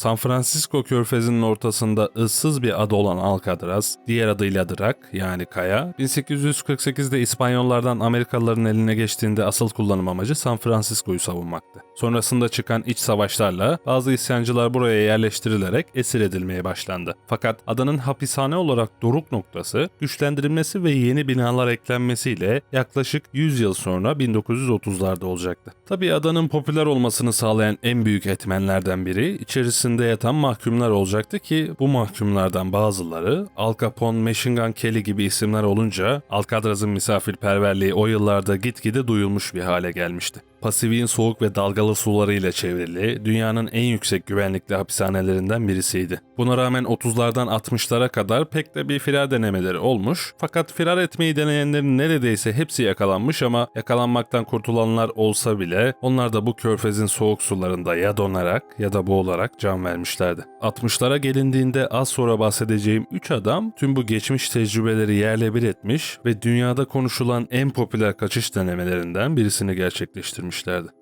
San Francisco körfezinin ortasında ıssız bir ada olan Alcatraz, diğer adıyla Drak yani Kaya, 1848'de İspanyollardan Amerikalıların eline geçtiğinde asıl kullanım amacı San Francisco'yu savunmaktı. Sonrasında çıkan iç savaşlarla bazı isyancılar buraya yerleştirilerek esir edilmeye başlandı. Fakat adanın hapishane olarak doruk noktası güçlendirilmesi ve yeni binalar eklenmesiyle yaklaşık 100 yıl sonra 1930'larda olacaktı. Tabii adanın popüler olmasını sağlayan en büyük etmenlerden biri içerisinde yatan mahkumlar olacaktı ki bu mahkumlardan bazıları Al Capone, Machine Gun Kelly gibi isimler olunca Alcatraz'ın misafirperverliği o yıllarda gitgide duyulmuş bir hale gelmişti. Pasifik'in soğuk ve dalgalı sularıyla çevrili, dünyanın en yüksek güvenlikli hapishanelerinden birisiydi. Buna rağmen 30'lardan 60'lara kadar pek de bir firar denemeleri olmuş. Fakat firar etmeyi deneyenlerin neredeyse hepsi yakalanmış ama yakalanmaktan kurtulanlar olsa bile onlar da bu körfezin soğuk sularında ya donarak ya da boğularak can vermişlerdi. 60'lara gelindiğinde az sonra bahsedeceğim 3 adam tüm bu geçmiş tecrübeleri yerle bir etmiş ve dünyada konuşulan en popüler kaçış denemelerinden birisini gerçekleştirmişlerdi.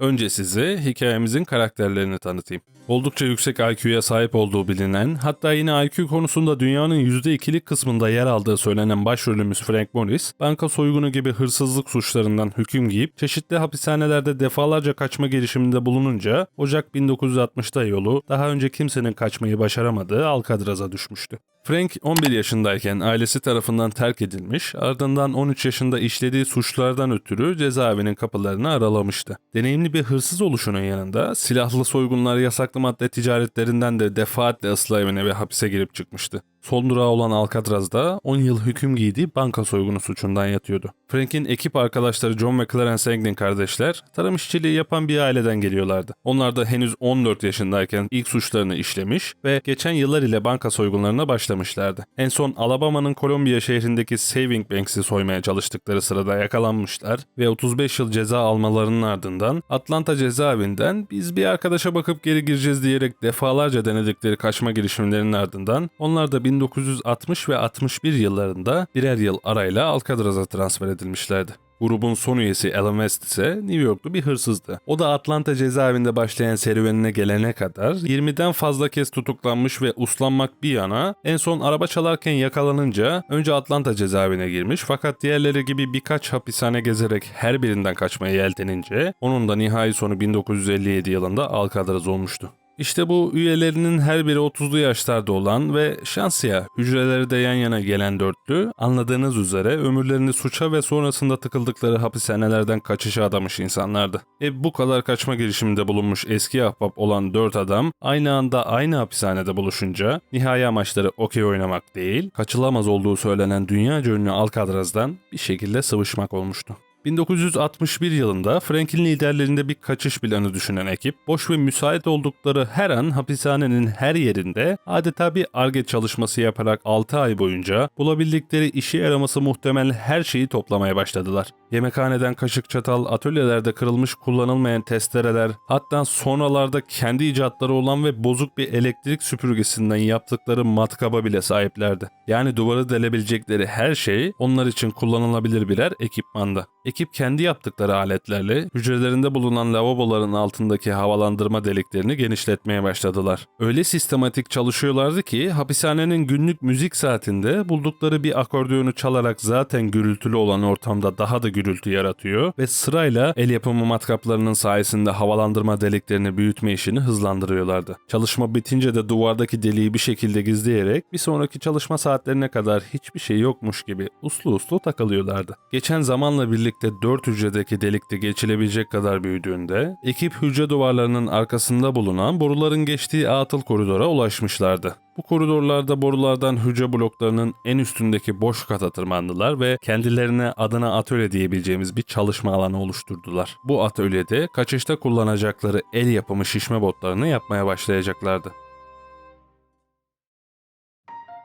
Önce size hikayemizin karakterlerini tanıtayım. Oldukça yüksek IQ'ya sahip olduğu bilinen, hatta yine IQ konusunda dünyanın %2'lik kısmında yer aldığı söylenen başrolümüz Frank Morris, banka soygunu gibi hırsızlık suçlarından hüküm giyip çeşitli hapishanelerde defalarca kaçma girişiminde bulununca Ocak 1960'da yolu daha önce kimsenin kaçmayı başaramadığı Alcatraz'a düşmüştü. Frank 11 yaşındayken ailesi tarafından terk edilmiş, ardından 13 yaşında işlediği suçlardan ötürü cezaevinin kapılarını aralamıştı. Deneyimli bir hırsız oluşunun yanında silahlı soygunlar yasaklı madde ticaretlerinden de defaatle ıslah evine ve hapise girip çıkmıştı. Son durağı olan Alcatraz'da 10 yıl hüküm giydiği banka soygunu suçundan yatıyordu. Frank'in ekip arkadaşları John ve Clarence Anglin kardeşler tarım işçiliği yapan bir aileden geliyorlardı. Onlar da henüz 14 yaşındayken ilk suçlarını işlemiş ve geçen yıllar ile banka soygunlarına başlamışlardı. En son Alabama'nın Columbia şehrindeki Saving Banks'i soymaya çalıştıkları sırada yakalanmışlar ve 35 yıl ceza almalarının ardından Atlanta cezaevinden biz bir arkadaşa bakıp geri gireceğiz diyerek defalarca denedikleri kaçma girişimlerinin ardından onlar da 1960 ve 61 yıllarında birer yıl arayla Alcatraz'a transfer edilmişlerdi. Grubun son üyesi Alan West ise New Yorklu bir hırsızdı. O da Atlanta cezaevinde başlayan serüvenine gelene kadar 20'den fazla kez tutuklanmış ve uslanmak bir yana en son araba çalarken yakalanınca önce Atlanta cezaevine girmiş fakat diğerleri gibi birkaç hapishane gezerek her birinden kaçmaya yeltenince onun da nihai sonu 1957 yılında Alcatraz olmuştu. İşte bu üyelerinin her biri 30'lu yaşlarda olan ve şansıya hücreleri de yan yana gelen dörtlü anladığınız üzere ömürlerini suça ve sonrasında tıkıldıkları hapishanelerden kaçışa adamış insanlardı. E bu kadar kaçma girişiminde bulunmuş eski ahbap olan dört adam aynı anda aynı hapishanede buluşunca nihai amaçları okey oynamak değil, kaçılamaz olduğu söylenen dünya ünlü Alcatraz'dan bir şekilde sıvışmak olmuştu. 1961 yılında Frank'in liderlerinde bir kaçış planı düşünen ekip, boş ve müsait oldukları her an hapishanenin her yerinde adeta bir arge çalışması yaparak 6 ay boyunca bulabildikleri işe yaraması muhtemel her şeyi toplamaya başladılar. Yemekhaneden kaşık çatal, atölyelerde kırılmış kullanılmayan testereler, hatta sonralarda kendi icatları olan ve bozuk bir elektrik süpürgesinden yaptıkları matkaba bile sahiplerdi. Yani duvarı delebilecekleri her şey onlar için kullanılabilir birer ekipmanda. Ekip kendi yaptıkları aletlerle hücrelerinde bulunan lavaboların altındaki havalandırma deliklerini genişletmeye başladılar. Öyle sistematik çalışıyorlardı ki hapishanenin günlük müzik saatinde buldukları bir akordiyonu çalarak zaten gürültülü olan ortamda daha da gürültü yaratıyor ve sırayla el yapımı matkaplarının sayesinde havalandırma deliklerini büyütme işini hızlandırıyorlardı. Çalışma bitince de duvardaki deliği bir şekilde gizleyerek bir sonraki çalışma saatlerine kadar hiçbir şey yokmuş gibi uslu uslu takılıyorlardı. Geçen zamanla birlikte 4 hücredeki delikte geçilebilecek kadar büyüdüğünde ekip hücre duvarlarının arkasında bulunan boruların geçtiği atıl koridora ulaşmışlardı. Bu koridorlarda borulardan hücre bloklarının en üstündeki boş kata tırmandılar ve kendilerine adına atölye diyebileceğimiz bir çalışma alanı oluşturdular. Bu atölyede kaçışta kullanacakları el yapımı şişme botlarını yapmaya başlayacaklardı.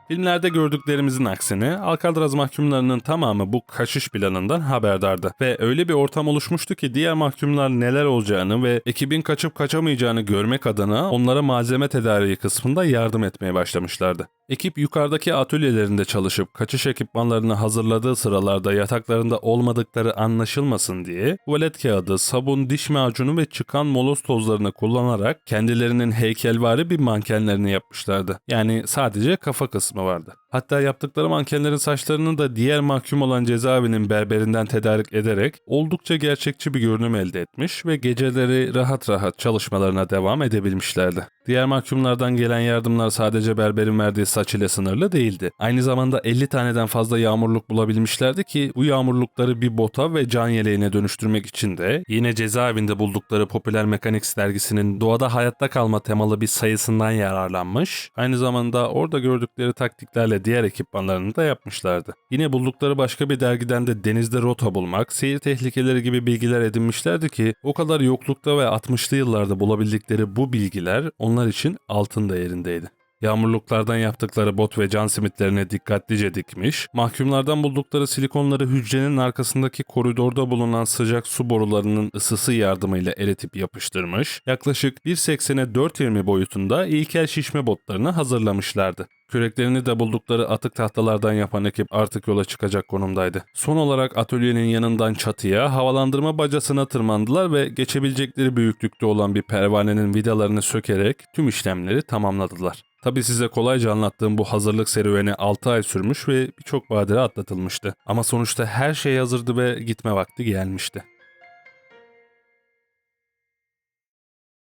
Filmlerde gördüklerimizin aksine Alcatraz mahkumlarının tamamı bu kaçış planından haberdardı ve öyle bir ortam oluşmuştu ki diğer mahkumlar neler olacağını ve ekibin kaçıp kaçamayacağını görmek adına onlara malzeme tedariği kısmında yardım etmeye başlamışlardı. Ekip yukarıdaki atölyelerinde çalışıp kaçış ekipmanlarını hazırladığı sıralarda yataklarında olmadıkları anlaşılmasın diye tuvalet kağıdı, sabun, diş macunu ve çıkan moloz tozlarını kullanarak kendilerinin heykelvari bir mankenlerini yapmışlardı. Yani sadece kafa kısmı vardı. Hatta yaptıkları mankenlerin saçlarını da diğer mahkum olan cezaevinin berberinden tedarik ederek oldukça gerçekçi bir görünüm elde etmiş ve geceleri rahat rahat çalışmalarına devam edebilmişlerdi. Diğer mahkumlardan gelen yardımlar sadece berberin verdiği saç ile sınırlı değildi. Aynı zamanda 50 taneden fazla yağmurluk bulabilmişlerdi ki bu yağmurlukları bir bota ve can yeleğine dönüştürmek için de yine cezaevinde buldukları Popüler Mechanics dergisinin doğada hayatta kalma temalı bir sayısından yararlanmış. Aynı zamanda orada gördükleri taktiklerle diğer ekipmanlarını da yapmışlardı. Yine buldukları başka bir dergiden de denizde rota bulmak, seyir tehlikeleri gibi bilgiler edinmişlerdi ki o kadar yoklukta ve 60'lı yıllarda bulabildikleri bu bilgiler onlar için altın değerindeydi. Yağmurluklardan yaptıkları bot ve can simitlerini dikkatlice dikmiş, mahkumlardan buldukları silikonları hücrenin arkasındaki koridorda bulunan sıcak su borularının ısısı yardımıyla eritip yapıştırmış, yaklaşık 1.80'e 4.20 boyutunda ilkel şişme botlarını hazırlamışlardı. Küreklerini de buldukları atık tahtalardan yapan ekip artık yola çıkacak konumdaydı. Son olarak atölyenin yanından çatıya, havalandırma bacasına tırmandılar ve geçebilecekleri büyüklükte olan bir pervanenin vidalarını sökerek tüm işlemleri tamamladılar. Tabi size kolayca anlattığım bu hazırlık serüveni 6 ay sürmüş ve birçok badire atlatılmıştı. Ama sonuçta her şey hazırdı ve gitme vakti gelmişti.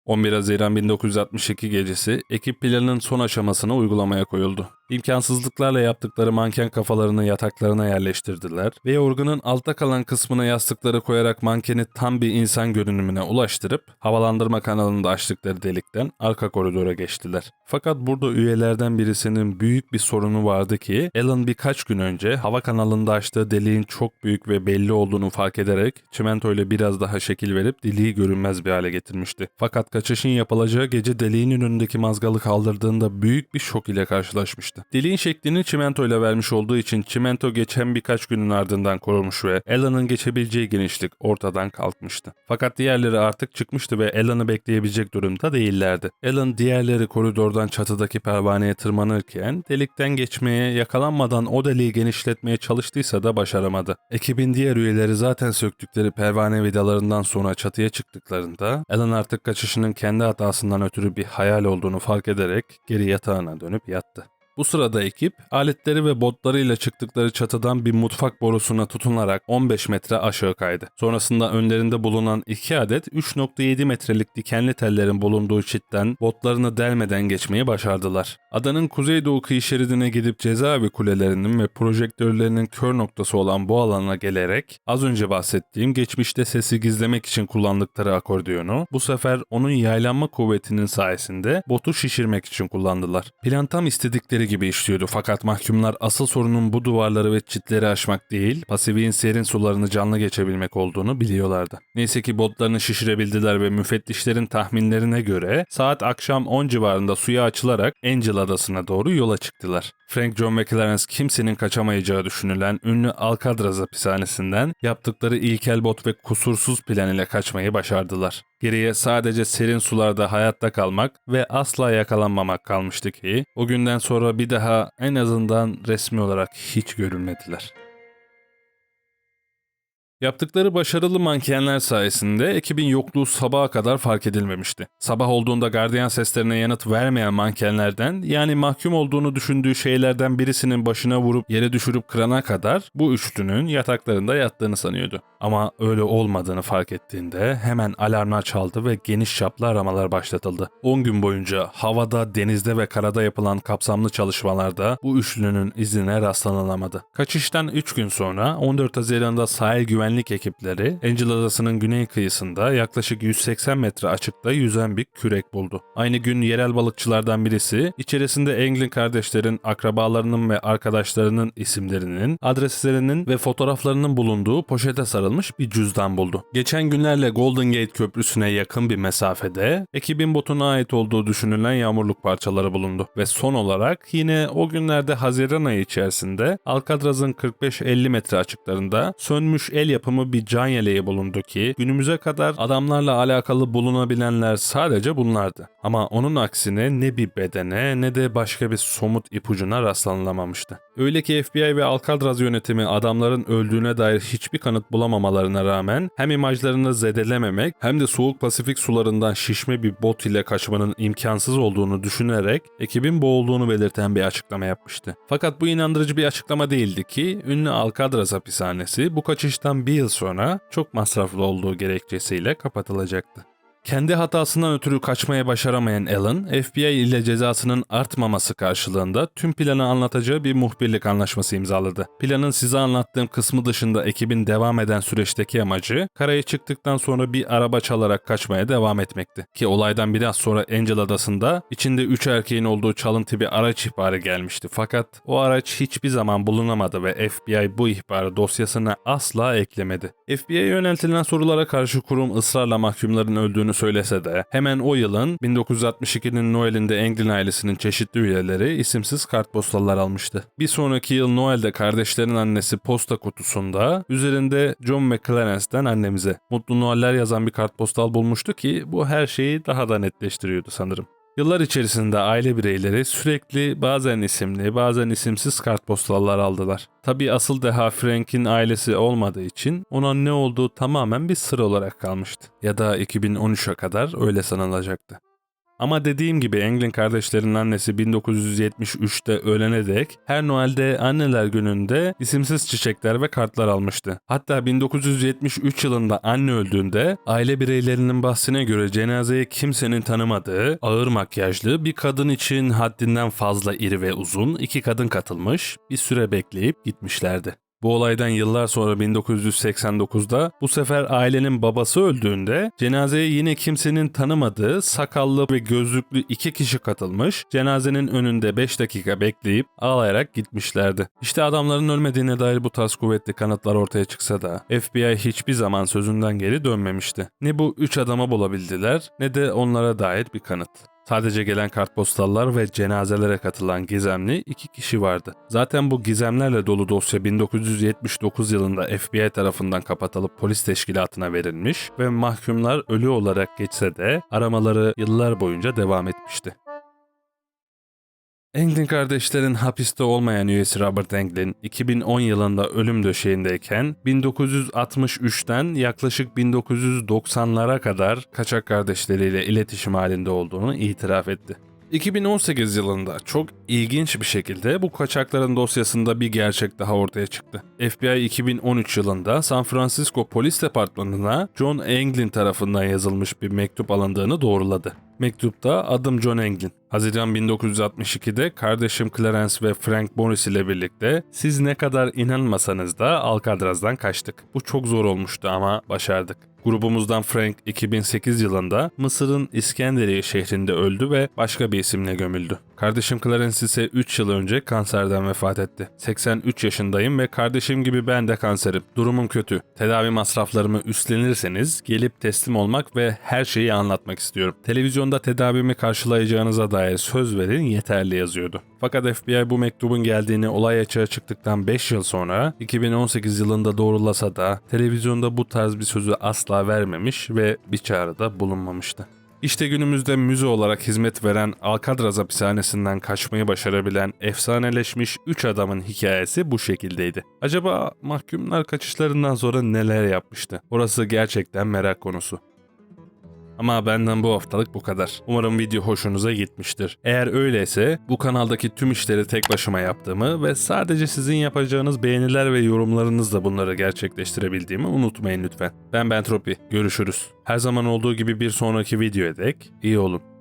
11 Haziran 1962 gecesi ekip planının son aşamasına uygulamaya koyuldu. İmkansızlıklarla yaptıkları manken kafalarını yataklarına yerleştirdiler ve yorganın altta kalan kısmına yastıkları koyarak mankeni tam bir insan görünümüne ulaştırıp havalandırma kanalında açtıkları delikten arka koridora geçtiler. Fakat burada üyelerden birisinin büyük bir sorunu vardı ki Alan birkaç gün önce hava kanalında açtığı deliğin çok büyük ve belli olduğunu fark ederek çimento ile biraz daha şekil verip deliği görünmez bir hale getirmişti. Fakat kaçışın yapılacağı gece deliğinin önündeki mazgalı kaldırdığında büyük bir şok ile karşılaşmıştı. Deliğin şeklini çimento ile vermiş olduğu için çimento geçen birkaç günün ardından korumuş ve Alan'ın geçebileceği genişlik ortadan kalkmıştı. Fakat diğerleri artık çıkmıştı ve Alan'ı bekleyebilecek durumda değillerdi. Alan diğerleri koridordan çatıdaki pervaneye tırmanırken delikten geçmeye yakalanmadan o deliği genişletmeye çalıştıysa da başaramadı. Ekibin diğer üyeleri zaten söktükleri pervane vidalarından sonra çatıya çıktıklarında Alan artık kaçışının kendi hatasından ötürü bir hayal olduğunu fark ederek geri yatağına dönüp yattı. Bu sırada ekip aletleri ve botlarıyla çıktıkları çatıdan bir mutfak borusuna tutunarak 15 metre aşağı kaydı. Sonrasında önlerinde bulunan 2 adet 3.7 metrelik dikenli tellerin bulunduğu çitten botlarını delmeden geçmeyi başardılar. Adanın kuzeydoğu kıyı şeridine gidip cezaevi kulelerinin ve projektörlerinin kör noktası olan bu alana gelerek az önce bahsettiğim geçmişte sesi gizlemek için kullandıkları akordiyonu bu sefer onun yaylanma kuvvetinin sayesinde botu şişirmek için kullandılar. Plan tam istedikleri gibi işliyordu fakat mahkumlar asıl sorunun bu duvarları ve çitleri aşmak değil, Pasifik'in serin sularını canlı geçebilmek olduğunu biliyorlardı. Neyse ki botlarını şişirebildiler ve müfettişlerin tahminlerine göre saat akşam 10 civarında suya açılarak Angel adasına doğru yola çıktılar. Frank John McLaren kimsenin kaçamayacağı düşünülen ünlü Alcatraz hapishanesinden yaptıkları ilkel bot ve kusursuz plan ile kaçmayı başardılar. Geriye sadece serin sularda hayatta kalmak ve asla yakalanmamak kalmıştı ki o günden sonra bir daha en azından resmi olarak hiç görülmediler. Yaptıkları başarılı mankenler sayesinde ekibin yokluğu sabaha kadar fark edilmemişti. Sabah olduğunda gardiyan seslerine yanıt vermeyen mankenlerden yani mahkum olduğunu düşündüğü şeylerden birisinin başına vurup yere düşürüp kırana kadar bu üçlünün yataklarında yattığını sanıyordu. Ama öyle olmadığını fark ettiğinde hemen alarmlar çaldı ve geniş çaplı aramalar başlatıldı. 10 gün boyunca havada, denizde ve karada yapılan kapsamlı çalışmalarda bu üçlünün izine rastlanılamadı. Kaçıştan 3 gün sonra 14 Haziran'da sahil güvenlik ekipleri Angel Adası'nın güney kıyısında yaklaşık 180 metre açıkta yüzen bir kürek buldu. Aynı gün yerel balıkçılardan birisi içerisinde Englin kardeşlerin akrabalarının ve arkadaşlarının isimlerinin, adreslerinin ve fotoğraflarının bulunduğu poşete sarıldı sarılmış bir cüzdan buldu. Geçen günlerle Golden Gate Köprüsü'ne yakın bir mesafede ekibin botuna ait olduğu düşünülen yağmurluk parçaları bulundu. Ve son olarak yine o günlerde Haziran ayı içerisinde Alcatraz'ın 45-50 metre açıklarında sönmüş el yapımı bir can yeleği bulundu ki günümüze kadar adamlarla alakalı bulunabilenler sadece bunlardı. Ama onun aksine ne bir bedene ne de başka bir somut ipucuna rastlanılamamıştı. Öyle ki FBI ve Alcatraz yönetimi adamların öldüğüne dair hiçbir kanıt bulamamalarına rağmen hem imajlarını zedelememek hem de soğuk Pasifik sularından şişme bir bot ile kaçmanın imkansız olduğunu düşünerek ekibin boğulduğunu belirten bir açıklama yapmıştı. Fakat bu inandırıcı bir açıklama değildi ki ünlü Alcatraz hapishanesi bu kaçıştan bir yıl sonra çok masraflı olduğu gerekçesiyle kapatılacaktı. Kendi hatasından ötürü kaçmaya başaramayan Alan, FBI ile cezasının artmaması karşılığında tüm planı anlatacağı bir muhbirlik anlaşması imzaladı. Planın size anlattığım kısmı dışında ekibin devam eden süreçteki amacı, karaya çıktıktan sonra bir araba çalarak kaçmaya devam etmekti. Ki olaydan biraz sonra Angel Adası'nda içinde 3 erkeğin olduğu çalıntı bir araç ihbarı gelmişti. Fakat o araç hiçbir zaman bulunamadı ve FBI bu ihbarı dosyasına asla eklemedi. FBI'ye yöneltilen sorulara karşı kurum ısrarla mahkumların öldüğünü söylese de hemen o yılın 1962'nin Noel'inde Anglin ailesinin çeşitli üyeleri isimsiz kartpostallar almıştı. Bir sonraki yıl Noel'de kardeşlerin annesi posta kutusunda üzerinde John McClarence'den annemize Mutlu Noeller yazan bir kartpostal bulmuştu ki bu her şeyi daha da netleştiriyordu sanırım. Yıllar içerisinde aile bireyleri sürekli bazen isimli bazen isimsiz kartpostallar aldılar. Tabi asıl deha Frank'in ailesi olmadığı için ona ne olduğu tamamen bir sır olarak kalmıştı. Ya da 2013'e kadar öyle sanılacaktı. Ama dediğim gibi Anglin kardeşlerin annesi 1973'te ölene dek her Noel'de anneler gününde isimsiz çiçekler ve kartlar almıştı. Hatta 1973 yılında anne öldüğünde aile bireylerinin bahsine göre cenazeye kimsenin tanımadığı ağır makyajlı bir kadın için haddinden fazla iri ve uzun iki kadın katılmış bir süre bekleyip gitmişlerdi. Bu olaydan yıllar sonra 1989'da bu sefer ailenin babası öldüğünde cenazeye yine kimsenin tanımadığı sakallı ve gözlüklü iki kişi katılmış. Cenazenin önünde 5 dakika bekleyip ağlayarak gitmişlerdi. İşte adamların ölmediğine dair bu tarz kuvvetli kanıtlar ortaya çıksa da FBI hiçbir zaman sözünden geri dönmemişti. Ne bu üç adama bulabildiler ne de onlara dair bir kanıt. Sadece gelen kartpostallar ve cenazelere katılan gizemli iki kişi vardı. Zaten bu gizemlerle dolu dosya 1979 yılında FBI tarafından kapatılıp polis teşkilatına verilmiş ve mahkumlar ölü olarak geçse de aramaları yıllar boyunca devam etmişti. Anglin kardeşlerin hapiste olmayan üyesi Robert Anglin 2010 yılında ölüm döşeğindeyken 1963'ten yaklaşık 1990'lara kadar kaçak kardeşleriyle iletişim halinde olduğunu itiraf etti. 2018 yılında çok ilginç bir şekilde bu kaçakların dosyasında bir gerçek daha ortaya çıktı. FBI 2013 yılında San Francisco Polis Departmanı'na John Anglin tarafından yazılmış bir mektup alındığını doğruladı. Mektupta adım John Anglin. Haziran 1962'de kardeşim Clarence ve Frank Morris ile birlikte siz ne kadar inanmasanız da Alcatraz'dan kaçtık. Bu çok zor olmuştu ama başardık. Grubumuzdan Frank 2008 yılında Mısır'ın İskenderiye şehrinde öldü ve başka bir isimle gömüldü. Kardeşim Clarence ise 3 yıl önce kanserden vefat etti. 83 yaşındayım ve kardeşim gibi ben de kanserim. Durumum kötü. Tedavi masraflarımı üstlenirseniz gelip teslim olmak ve her şeyi anlatmak istiyorum. Televizyonda tedavimi karşılayacağınıza dair söz verin yeterli yazıyordu. Fakat FBI bu mektubun geldiğini olay açığa çıktıktan 5 yıl sonra 2018 yılında doğrulasa da televizyonda bu tarz bir sözü asla vermemiş ve bir çağrıda bulunmamıştı. İşte günümüzde müze olarak hizmet veren Alcatraz hapishanesinden kaçmayı başarabilen efsaneleşmiş 3 adamın hikayesi bu şekildeydi. Acaba mahkumlar kaçışlarından sonra neler yapmıştı? Orası gerçekten merak konusu. Ama benden bu haftalık bu kadar. Umarım video hoşunuza gitmiştir. Eğer öyleyse bu kanaldaki tüm işleri tek başıma yaptığımı ve sadece sizin yapacağınız beğeniler ve yorumlarınızla bunları gerçekleştirebildiğimi unutmayın lütfen. Ben Bentropi. Görüşürüz. Her zaman olduğu gibi bir sonraki videoya dek iyi olun.